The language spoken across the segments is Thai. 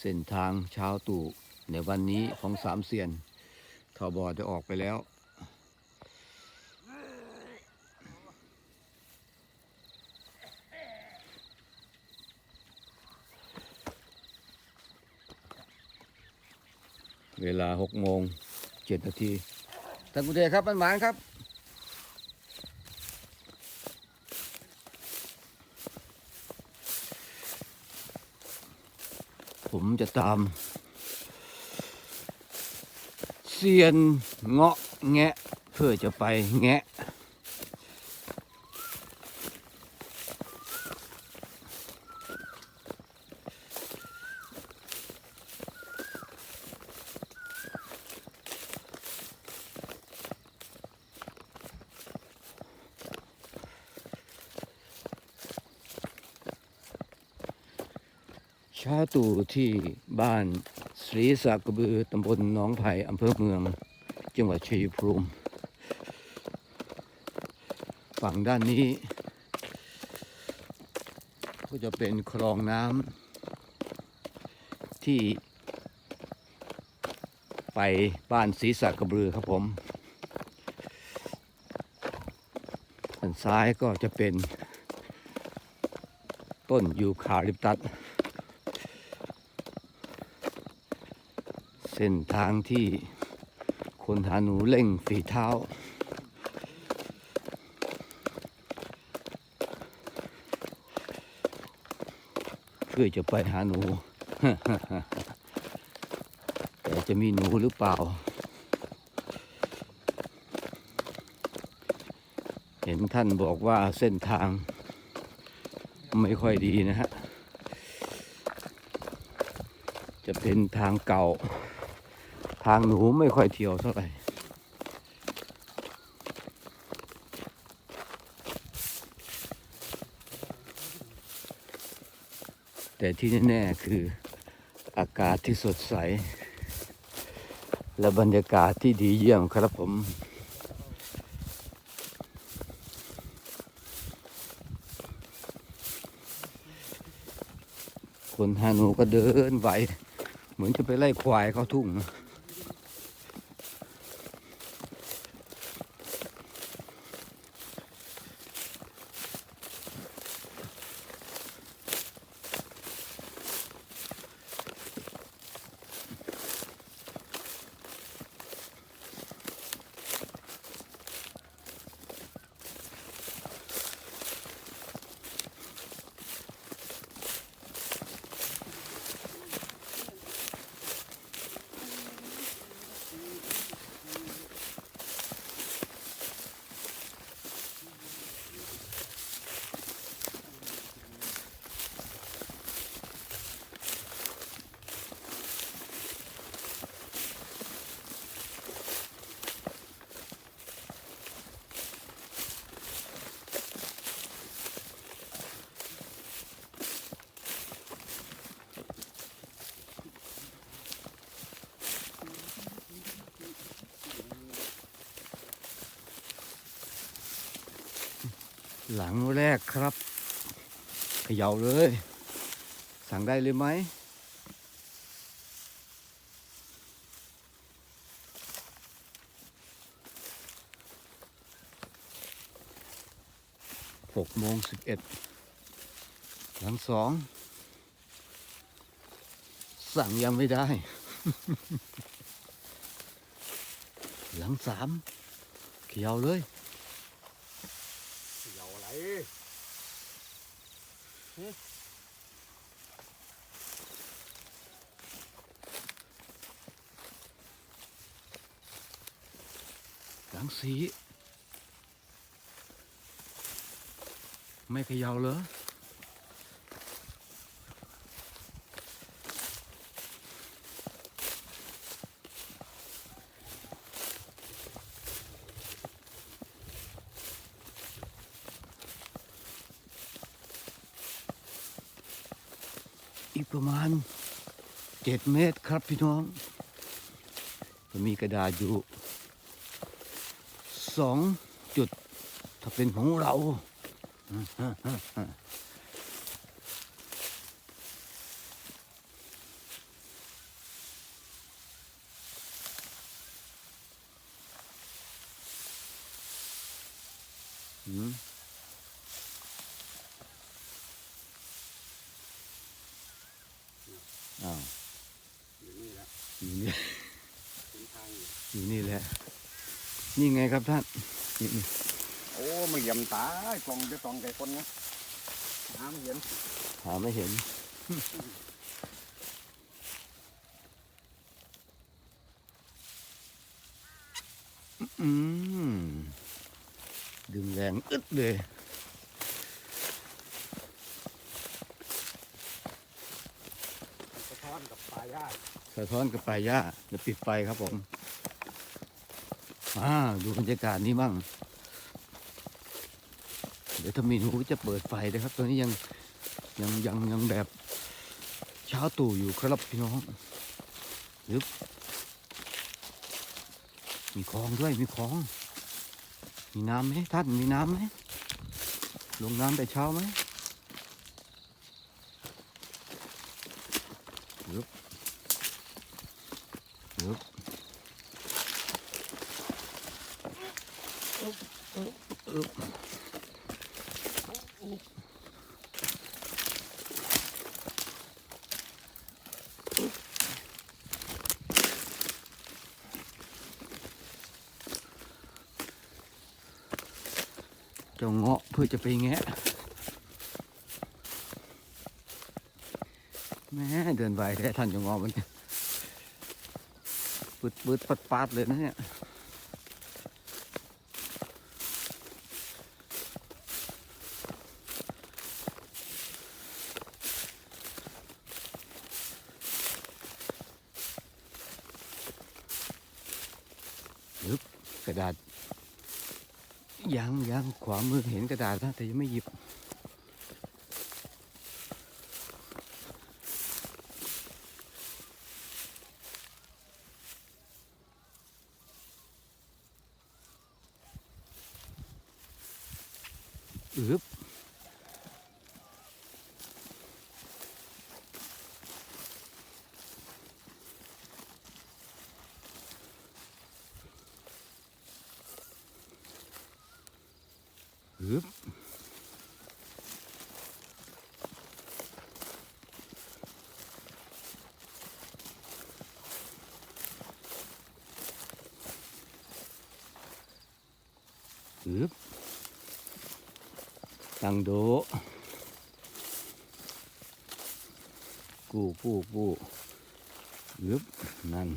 เส้นทางเช้าตู่ในวันนี้ของสามเซียนทอบอได้ออกไปแล้ว เวลาหกโมงเจ็ดนาทีท่านกุเทครับมันหมานครับ ผมจะตามเซียนเงาะแงะ เพื่อจะไปแงะ เช้าตู่ที่บ้านศรีสากระบือตำบลหนองไผ่อำเภอเมือง จังหวัดชัยภูมิ ฝั่งด้านนี้ ก็จะเป็นคลองน้ำที่ ไปบ้านศรีสากระบือครับผมด้านซ้ายก็จะเป็นต้นยูคาลิปตัส เส้นทางที่คนหาหนูเร่งฝีเท้า เพื่อจะไปหาหนู แต่จะมีหนูหรือเปล่า เห็นท่านบอกว่าเส้นทางไม่ค่อยดีนะฮะ จะเป็นทางเก่า ทางหนูไม่ค่อยเที่ยวเท่าไหร่แต่ที่แน่ๆคืออากาศที่สดใส และบรรยากาศที่ดีเยี่ยมครับผม คนหานูก็เดินไหว เหมือนจะไปไล่ควายเข้าทุ่งนะ หลังแรกครับเขย่าเลย สั่งได้เลยไหมหกโมงสิบเอ็ดหลังสองสั่งยังไม่ได้ หลังสามเขียวเลย เกี่ยวอะไร หลังสี ไม่เขย่าเหรออีกประมาณเจ็ดเมตรครับพี่น้องจะมีกระดาษอยู่สองจุด ถ้าเป็นของเรา Mm-hmm. อ้าวอยู่นี่อยู่นี่แหละ นี่ไงครับท่านนี่ มันเหยี่ยมตายกล่องจะกล่องไก่คนนะน้ำเย็นหาไม่เห็น อืมดึงแรงอึดเลยมันสะท้อนกับปลาย่าสะท้อนกับปลายหญ้าเดี๋ยวปิดไฟครับผมอ่าดูบรรยากาศนี้บ้างเดี๋ยวถ้ามีหนูจะเปิดไฟนะครับตอนนี้ยังยังยังยังแบบเช้าตู่อยู่ครับพี่น้องยึบมีคลองด้วยมีคลอง มีน้ำไหมท่านมีน้ำไหมลงน้ำแต่เช้าไหมยึบยึบอึ๊บอึ๊บอึ๊บ เจ้าเงาะเพื่อจะไปแงะแม่เดินไปแท้ท่านจ้าเงาะมันปืดปืดปัดปัดเลยนะเนี่ยกระดาษ ยังยังขวามือเห็นกระดาษนะแต่ยังไม่หยิบ อึบอึบอึบตังโด กู้ผู้ผู้ยึบนั่น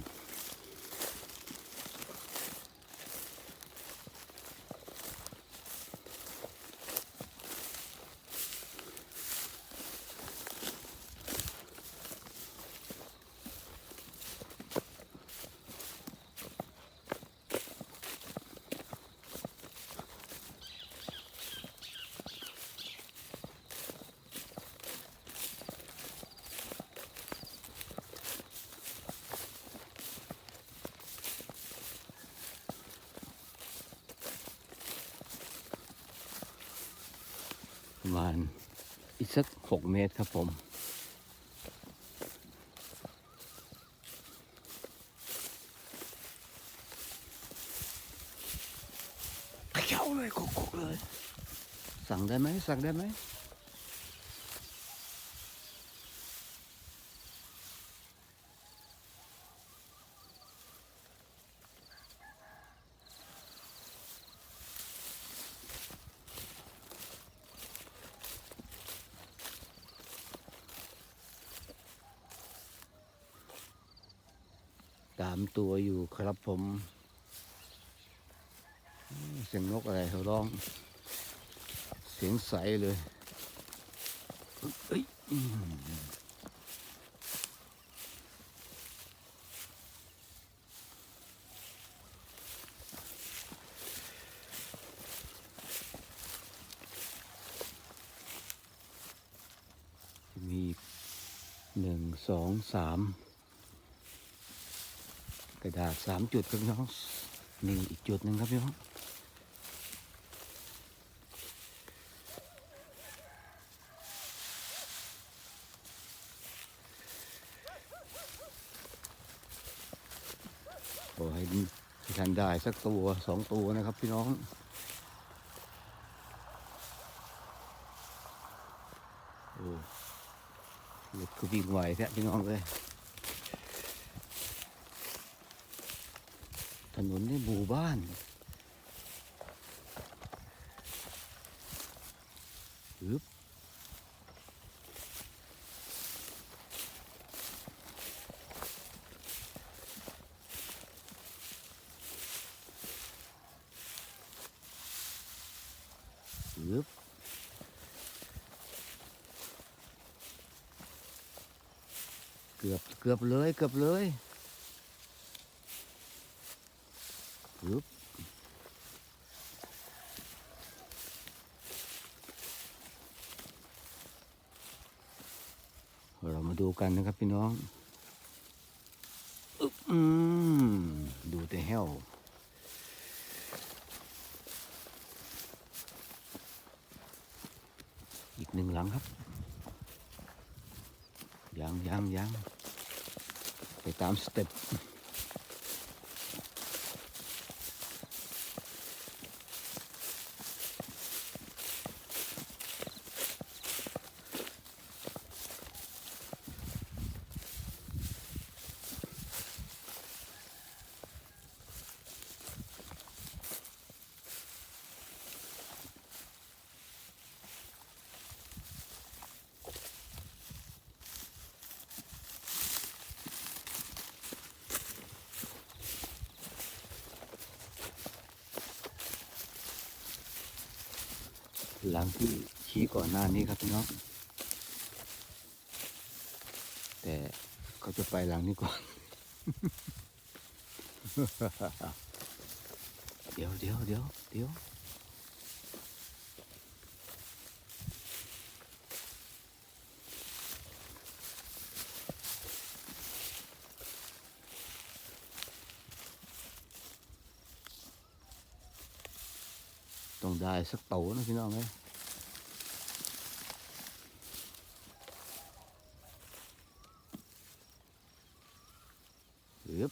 ประมาณอีกสัก หกเมตรครับผมเขย่าเลยกุกๆเลย สั่งได้ไหมสั่งได้ไหมตามตัวอยู่ ครับผมเสียงนกอะไรเขาร้อง เสียงใสเลยเอ้ยมีหนึ่งสองสาม กระดาษสามจุดครับพี่น้องนี่อีกจุดหนึ่งครับพี่น้องขอให้ท่านได้สักตัวสองตัวนะครับพี่น้องโอ้เด็คือวิ่งไหวแท้พี่น้องเลย นนในหมู่บ้านฮึบฮึบเกือบ เกือบเลย เกือบเลยฮึบ เรามาดู กันนะครับพี่น้องอืมดูแต่แห้วอีกหนึ่งหลังครับยังยังยังไปตามสเต็ป หลังที่ชี้ก่อนหน้านี้ครับพี่น้องแต่เขาจะไปหลังนี้ก่อน เดี๋ยวเดี๋ยวเดี๋ยวเดี๋ยว ต้องได้สักโตนะพี่น้องเลยฮึบ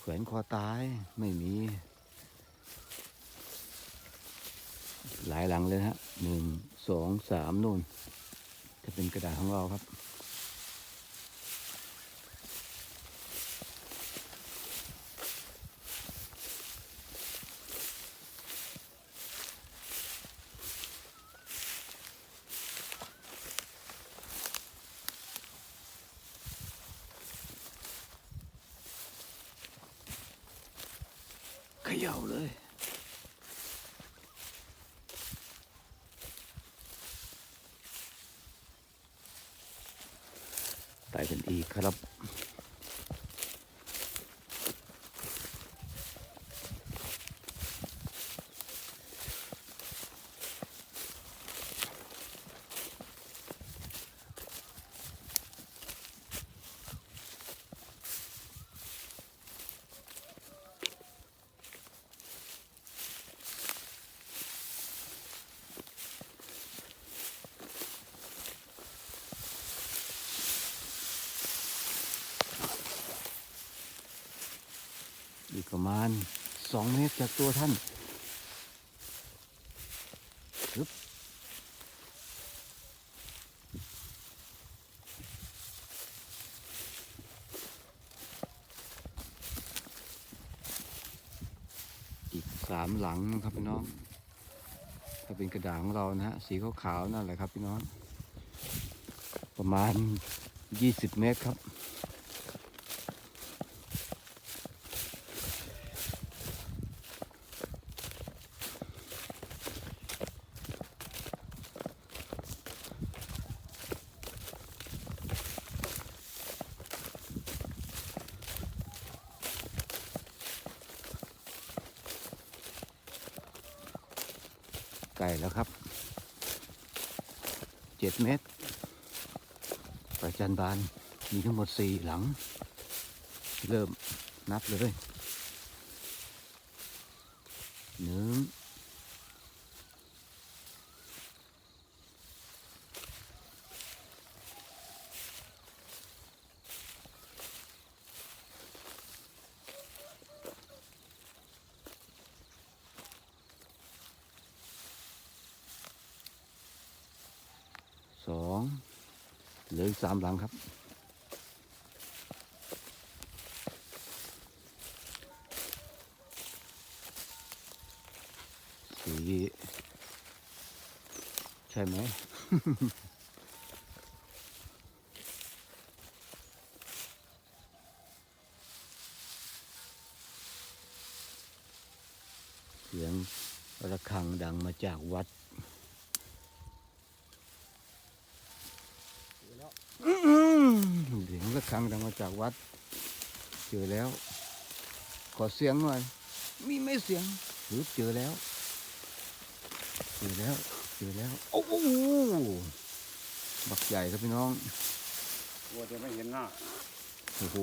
แขวนคอตายไม่มี หลายหลังเลยนะฮะหนึ่งสองสามนู่นจะเป็นกระดาษของเราครับ ไปกันอีกครับ อีกประมาณสองเมตรจากตัว ท่านฮึบอีกสามหลังนะครับพี่น้อง ถ้าเป็นกระดาษของเรานะฮะ สีขาวๆนั่นแหละครับพี่น้อง ประมาณ20เมตรครับ ไก่แล้วครับ เจ็ดเมตร ประ จันบาน มีทั้งหมดสี่หลัง เริ่มนับเลยหนึ่งสอง เหลืออีกสามหลังครับ สีใช่ไหมเสียงระฆังดังมาจากวัด อื้อหือ เสียงระฆังดังมาจากวัด เจอแล้ว ขอเสียงหน่อย มีไหม่เสียงหรือเจอแล้ว เจอแล้ว เจอแล้ว โอ้โหบักใหญ่ครับพี่น้องกลัวจะไม่เห็นหน้า โอ้โห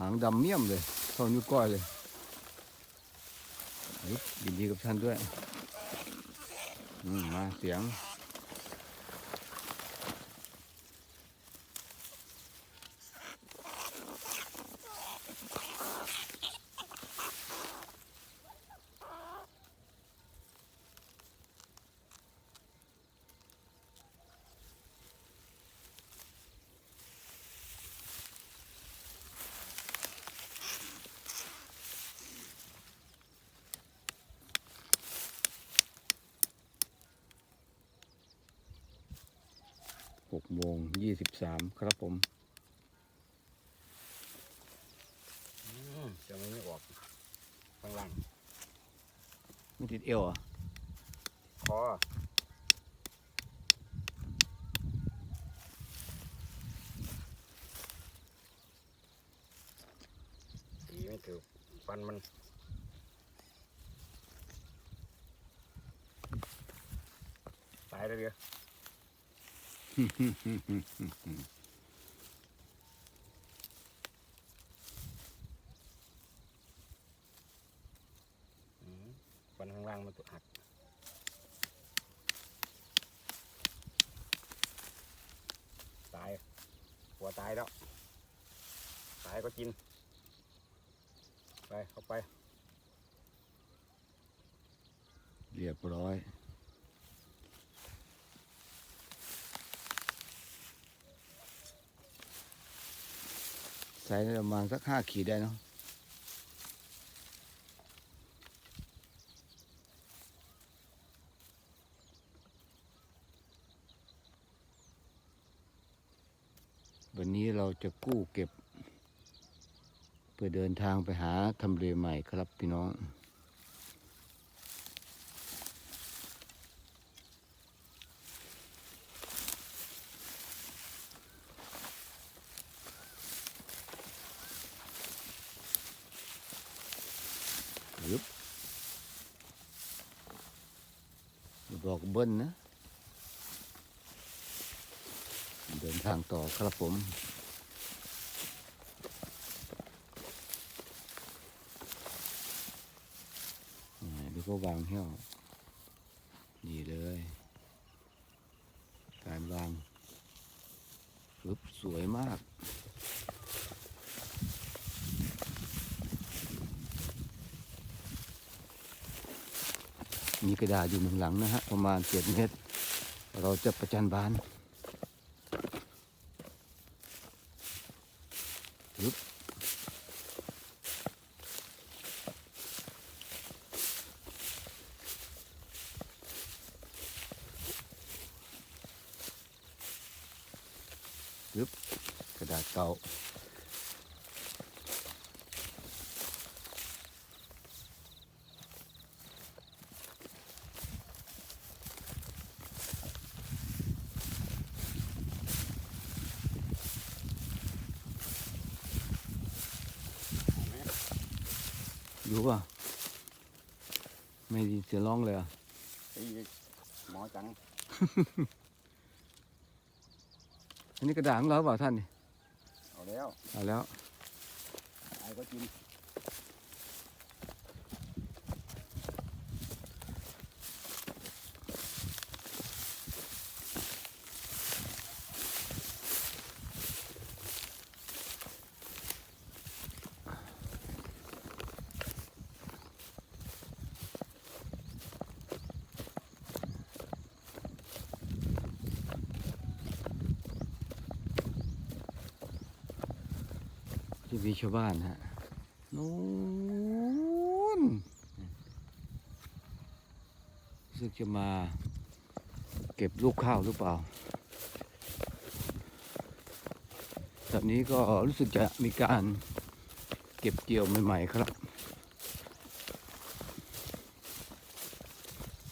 หางดำเมี่ยมเลยเท่านิ้วก้อยเลยยุบยินดีกับท่านด้วย อืม มาเสียง หกโมงยี่สิบสามครับผม จะไม่ออกข้างล่าง ไม่ติดเอวอะคอตีไม่ถูกฟันมันตายแล้วเดียวอืมฟันข้างล่างมันตัวหัก ตายหัวตายแล้ว ตายก็กิน ไป เข้าไป เร้อย ใส่ประมาณสักห้าขีดได้เนาะวันนี้เราจะกู้เก็บ เพื่อเดินทางไปหาทำเลใหม่ครับพี่น้อง ยึบอย่าบอก เบิ้ลนะ เดินทางต่อครับผมอ่ดูก็วางเหี้ยวนี่เลย การวางปึ๊บสวยมาก มีก ระดาอยู่หนึ่งหลังนะฮะประมาณเจ็ดเมตร เราจะประจันบานปึ๊บปึ๊บกระดาษเก่า อยู่ป่ะ ไม่ไดีเสียงร้องเลยอะไอ้หมอจัง อันนี้กระดาษของเราเปล่าท่านนี่ เอาแล้ว เอาแล้วตายก็กินาวบ้านฮะนู้นรู้สึกจะมาเก็บลูกข้าวหรือเปล่าแบบนี้ก็รู้สึกจะมีการเก็บเกี่ยวใหม่ ๆ ครับ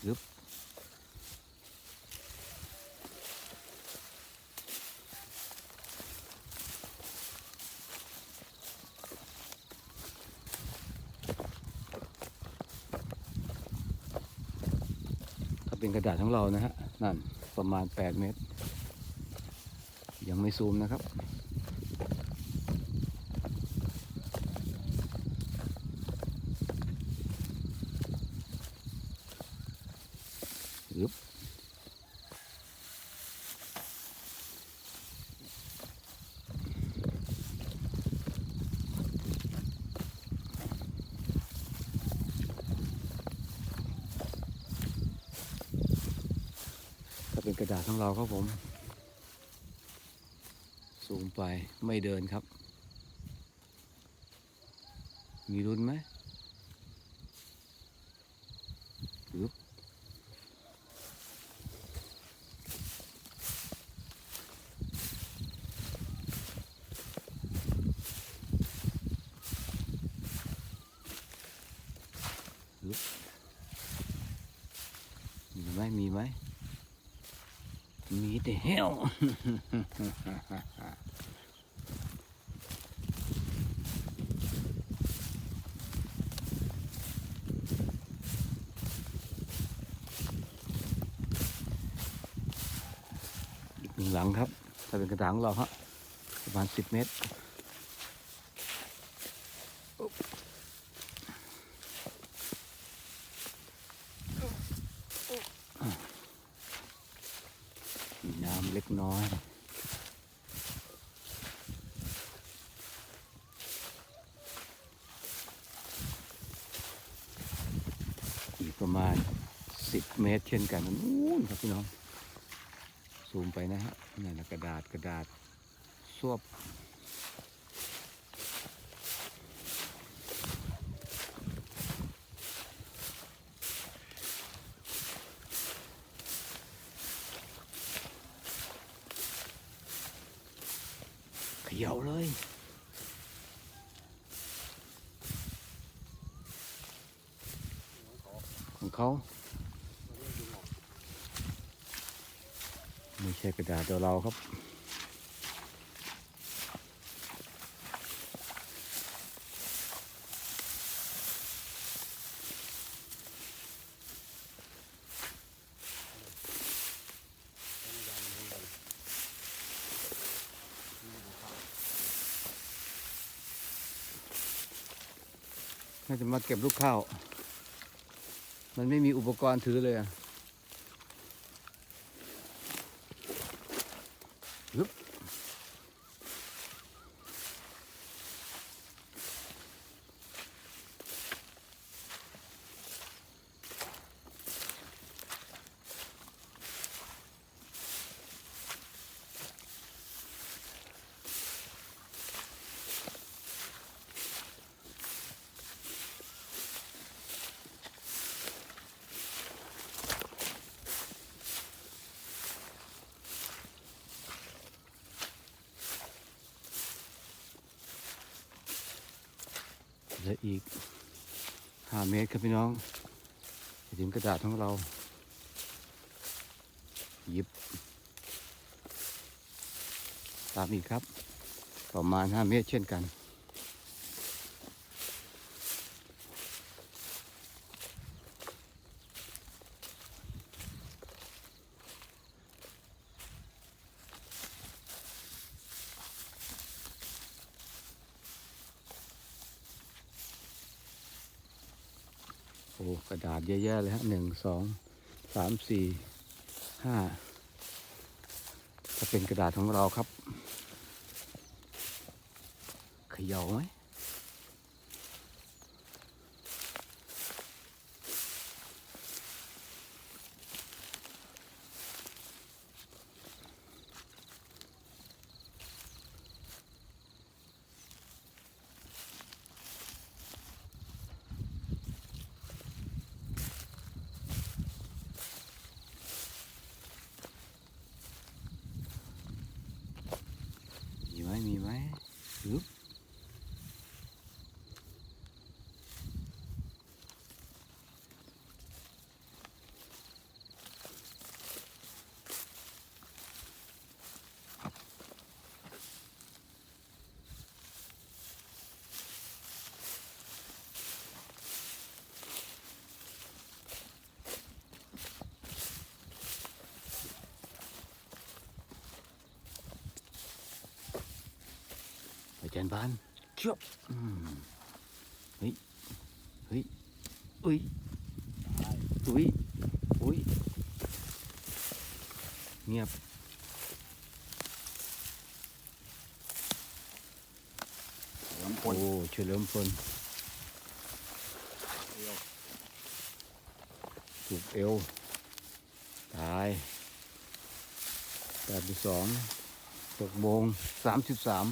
ยึบถ้าเป็นก ระดาษของเรานะฮะนั่นประมาณ 8 เมตร ยังไม่ซูมนะครับยึบ ระดาษของเราครับผม สูงไปไม่เดินครับ มีรุนไหมยึบ มีไหมมีไหม มีแต่เหี้ยว อีกหนึ่งหลังครับ ถ้าเป็นกระถางของเราฮะประมาณสิบเมตร มีน้ำเล็กน้อย อีกประมาณ 10 เมตรเช่นกันนู้นครับพี่น้องซูมไปนะฮะนั่นนะกระดาษกระดาษซวบเขย่าเลยของเขา ไม่ใช่กระดาษเดียวเราครับ น่าจะมาเก็บลูกข้าว มันไม่มีอุปกรณ์ถือเลยอะ เหลืออีกห้าเมตรครับพี่น้องถึงกระดาษของเรา หยิบ ตามอีกครับ ประมาณห้าเมตรเช่นกัน โอ้กระดาษเยอะแยะเลยฮะหนึ่งสองสามสี่ห้าจะเป็นกระดาษของเราครับเขย่าไหมฮึบ อาจารย์บานเชือบอืมเฮ้ยเฮ้ยอุ้ยอุ้ยอุ้ยเงียบเหลือมพโอ้ลเฉลิมพลถูกเอว ตายแปดสิบสองตกโมงสามสิบสาม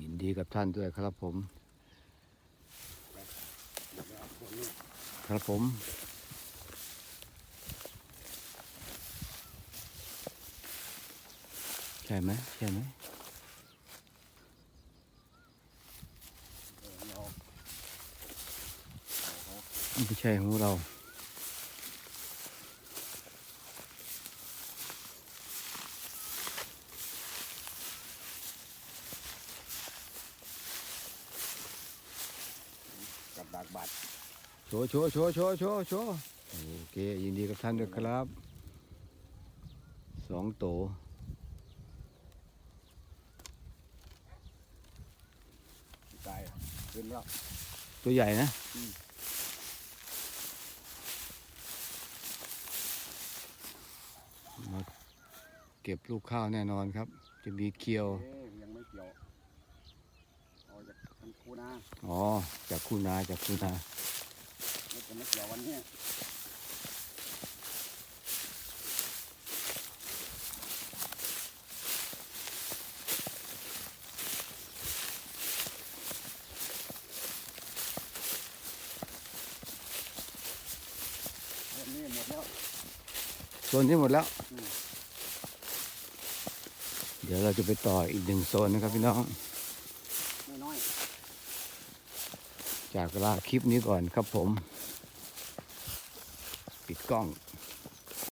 ยิน ดีกับท่านด้วยครับผม ครับผมใช่ไหมใช่ไหมไม่ใช่ของเรา กับดักบัตร โช ว์โชว์โชว์โชว์โชว์โชว์โอเค ยินดีกับท่านด้วยครับ สองโตตายขึ้นแล้ว ตัวใหญ่นะอืมมาเก็บลูกข้าวแน่นอนครับ จะมีเคียวเอ๊ะยังไม่เกี่ยวเอาจากทางคูนา อ๋อ จากคูนาจากคูนาไม่ จะไม่เกี่ยววันนี้วันนี้หมดแล้วโซนนี้หมดแล้วอืมเดี๋ยวเราจะไปต่ออีกหนึ่งโซนนะครับพี่น้องไม่น้อยจากลาคลิปนี้ก่อนครับผม gone.